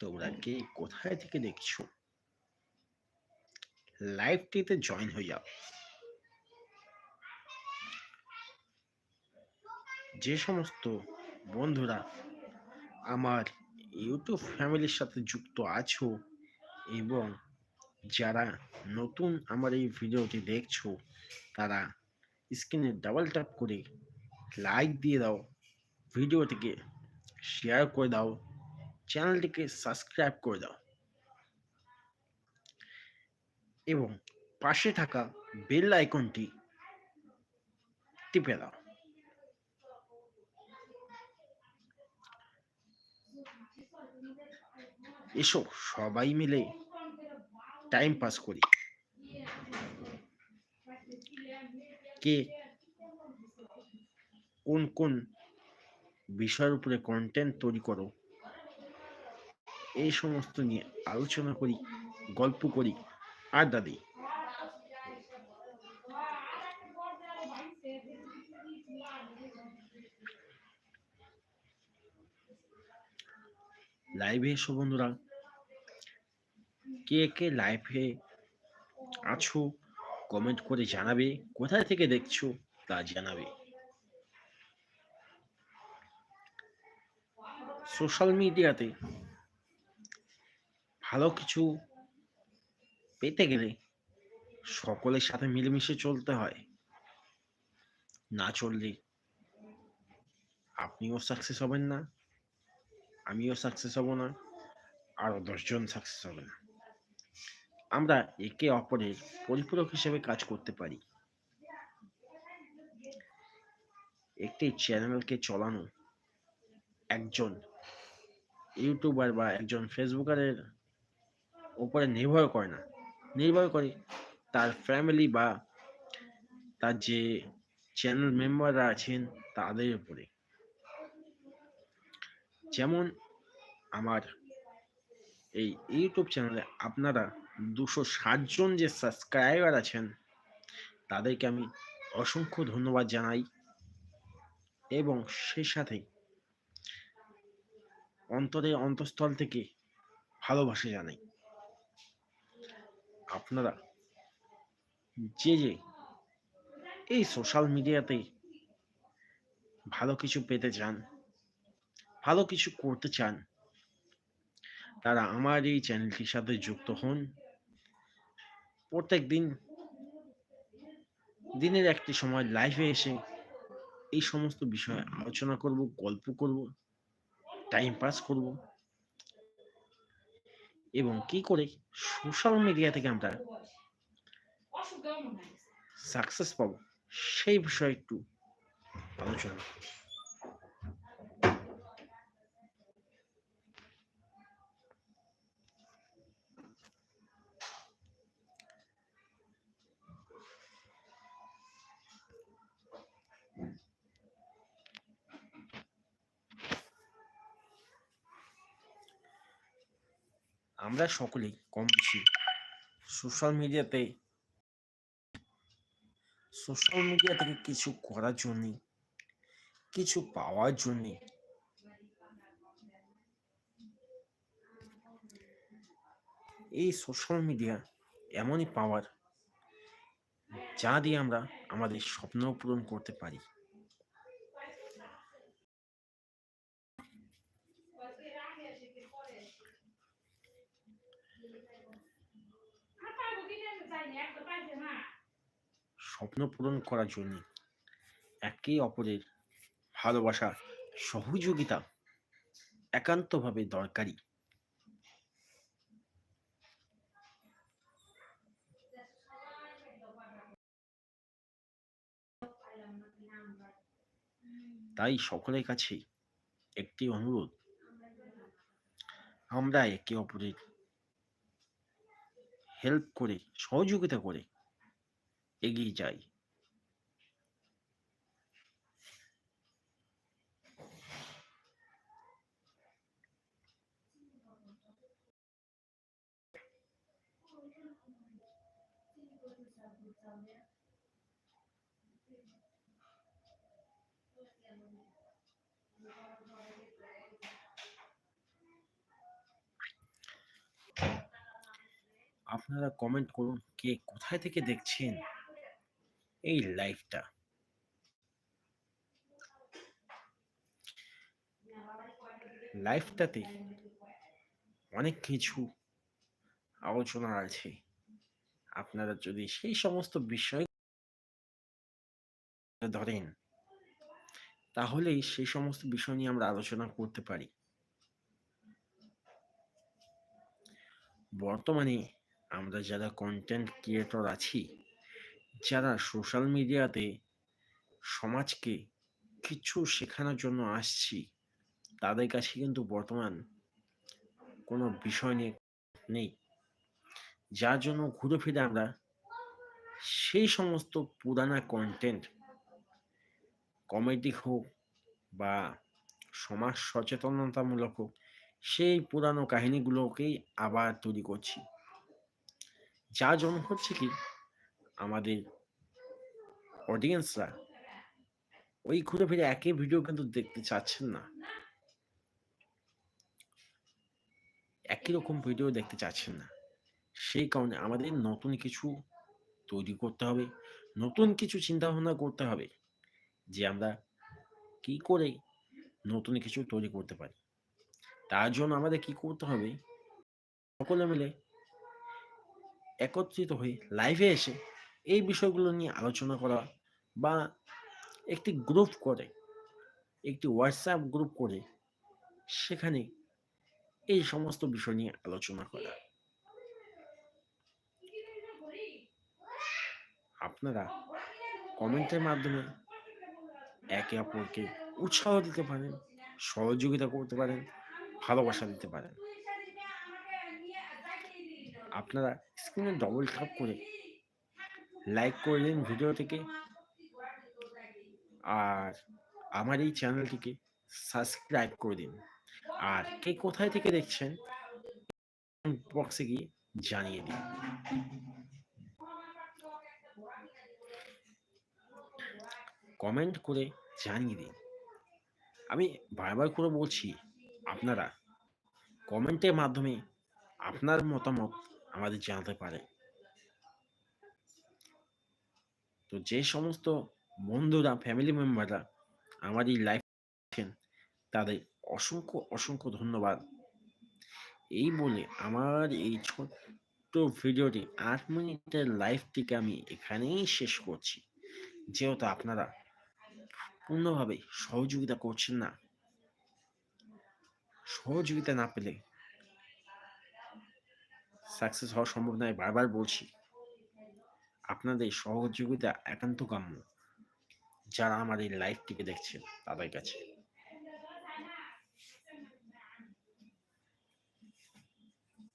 তোমরা কে? কোথায় থেকে দেখছ? লাইভটিতে জয়েন হয়ে যাও। যে সমস্ত বন্ধুরা আমার ইউটিউব ফ্যামিলির সাথে যুক্ত আছো এবং যারা নতুন আমার এই ভিডিওটি দেখছ তারা স্ক্রিনে ডাবল ট্যাপ করে লাইক দিয়ে দাও। ভিডিওটিকে শেয়ার করে দাও চ্যানেলটিকে সাবস্ক্রাইব করে দাও এবং পাশে থাকা বেল আইকনটি টিপে দাও এসো সবাই মিলে টাইম পাস করি কে কোন কোন বিষয়ের উপরে কন্টেন্ট তৈরি করো। এই সমস্ত নিয়ে আলোচনা করি, গল্প করি, আড্ডা দিই। লাইভে এসো বন্ধুরা। কে কে লাইভে আছো? কমেন্ট করে জানাবে। কোথায় থেকে দেখছ? তা জানাবে। সোশ্যাল মিডিয়াতে ভালো কিছু পেতে গেলে সকলের সাথে মিলেমিশে চলতে হয়। না চললে আপনিও সাকসেস হবেন না, আমিও সাকসেস হব না, আরও দশজন সাকসেস হবে না। আমরা একে অপরের পরিপূরক হিসেবে কাজ করতে পারি। একটি চ্যানেলকে চলানো একজন ইউটিউবার বা একজন ফেসবুকারের উপরে নির্ভর করে না। নির্ভর করে তার ফ্যামিলি বা তার যে চ্যানেল মেম্বাররা আছেন তাদের উপরে। যেমন আমার এই ইউটিউব চ্যানেলে আপনারা দুশো জন যে সাবস্ক্রাইবার আছেন, তাদেরকে আমি অসংখ্য ধন্যবাদ জানাই এবং সেই সাথে অন্তরে অন্তঃস্থল থেকে ভালোবাসা জানাই। আপনারা যে যে এই সোশ্যাল মিডিয়াতে ভালো কিছু পেতে চান, ভালো কিছু করতে চান, তারা আমার এই চ্যানেলটির সাথে যুক্ত হন। প্রত্যেক দিন দিনের একটি সময় লাইভে এসে এই সমস্ত বিষয়ে আলোচনা করব, গল্প করব। টাইম পাস করব। এবং কি করে? সোশ্যাল মিডিয়া থেকে আমরা সাকসেস পাবো। সেই বিষয়ে একটু আলোচনা আমরা সকলেই কম বেশি সোশ্যাল মিডিয়াতে সোশ্যাল মিডিয়া থেকে কিছু করার জন্য, কিছু পাওয়ার জন্য এই সোশ্যাল মিডিয়া এমনই পাওয়ার যা দিয়ে আমরা আমাদের স্বপ্ন পূরণ করতে পারি। স্বপ্ন পূরণ করার জন্য একে অপরের ভালোবাসা, সহযোগিতা একান্তভাবে দরকারি। তাই সকলের কাছে একটি অনুরোধ, আমরা একে অপরের হেল্প করে, সহযোগিতা করে এগিয়ে যাই। আপনারা কমেন্ট করুন কে কোথায় থেকে দেখছেন? এই লাইফটা লাইফটাতে অনেক কিছু আলোচনা আছে। আপনারা যদি সেই সমস্ত বিষয় ধরেন তাহলেই সেই সমস্ত বিষয় নিয়ে আমরা আলোচনা করতে পারি। বর্তমানে আমরা যারা কন্টেন্ট ক্রিয়েটর আছি যারা সোশ্যাল মিডিয়াতে সমাজকে কিছু শেখানোর জন্য আসছি, তাদের কাছে কিন্তু বর্তমান কোনো বিষয় নিয়ে নেই। যার জন্য ঘুরে ফিরে আমরা সেই সমস্ত পুরানা কন্টেন্ট কমেডি হোক বা সমাজ সচেতনতামূলক হোক, সেই পুরানো কাহিনীগুলোকেই আবার তৈরি করছি। যার জন্য হচ্ছে কি আমাদের অডিয়েন্সরা ওই ঘুরে ফিরে একই ভিডিও কিন্তু দেখতে চাচ্ছেন না। একই রকম ভিডিও দেখতে চাচ্ছেন না। সেই কারণে আমাদের নতুন কিছু তৈরি করতে হবে, নতুন কিছু চিন্তা ভাবনা করতে হবে, যে আমরা কি করে নতুন কিছু তৈরি করতে পারি। তার জন্য আমাদের কি করতে হবে, সকলে মিলে একত্রিত হয়ে লাইভে এসে এই বিষয়গুলো নিয়ে আলোচনা করা বা একটি গ্রুপ করে, একটি হোয়াটসঅ্যাপ গ্রুপ করে সেখানে এই সমস্ত বিষয় নিয়ে আলোচনা করা। আপনারা কমেন্টের মাধ্যমে একে অপরকে উৎসাহ দিতে পারেন, সহযোগিতা করতে পারেন, ভালোবাসা দিতে পারেন। আপনারা স্ক্রিনে ডবল ট্যাপ করে লাইক করে দিন ভিডিওটিকে আর আমার এই চ্যানেলটিকে সাবস্ক্রাইব করে দিন। আর কে কোথায় থেকে দেখছেন বক্সে গিয়ে জানিয়ে দিন। কমেন্ট করে জানিয়ে দিন। আমি বারবার করে বলছি, আপনারা কমেন্টের মাধ্যমে আপনার মতামত আমাদের জানাতে পারে তো যে সমস্ত বন্ধুরা ফ্যামিলি মেম্বাররা আমার এই লাইফ তাদের অসংখ্য অসংখ্য ধন্যবাদ। এই বলে আমার এই ছোট্ট ভিডিওটি আট মিনিটের লাইফটিকে আমি এখানেই শেষ করছি। যেহেতু আপনারা পূর্ণভাবে সহযোগিতা করছেন না, সহযোগিতা না পেলে সাকসেস হওয়া সম্ভব নয়, বারবার বলছি। আপনাদের সহযোগিতা একান্ত কাম্য। যারা আমার এই লাইভটিকে দেখছেন তাদের কাছে।